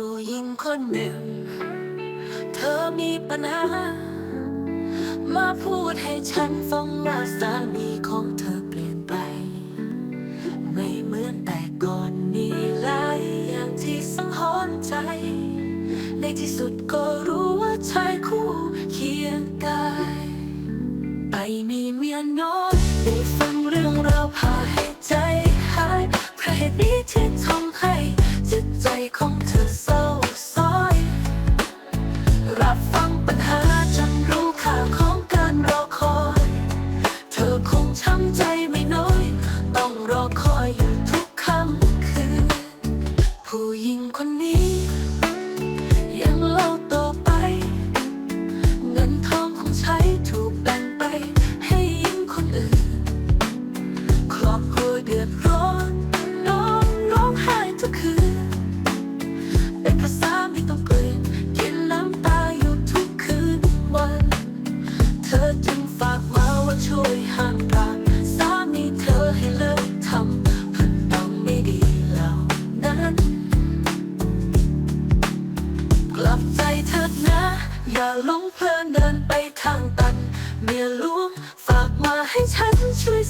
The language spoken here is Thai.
ผู้หญิงคนหนึ่ง เธอมีปัญหา มาพูดให้ฉันฟังว่าสามีของเธอเปลี่ยนไป ไม่เหมือนแต่ก่อนนี้หลายอย่างที่สังหรณ์ใจ ในที่สุดก็รู้ว่าชายคู่เคียงกาย ไปมีเมียน้อย ช้ำใจไม่น้อย ต้องรอคอยอยู่ทุกค่ำคืน ผู้หญิงคนนี้ ยังเล่าต่อไป เงินทองของใช้ถูกแบ่งไป ให้หญิงคนอื่น ครอบครัวเดือดร้อนนอนร้องไห้ทุกคืน เป็นภาษาไม่ต้องเปลี่ยนกินน้ำตาอยู่ทุกคืนวัน เธอจึงฝาก อย่าลงเพลินเดินไปทางตัน เมียหลวงฝากมาให้ฉันช่วย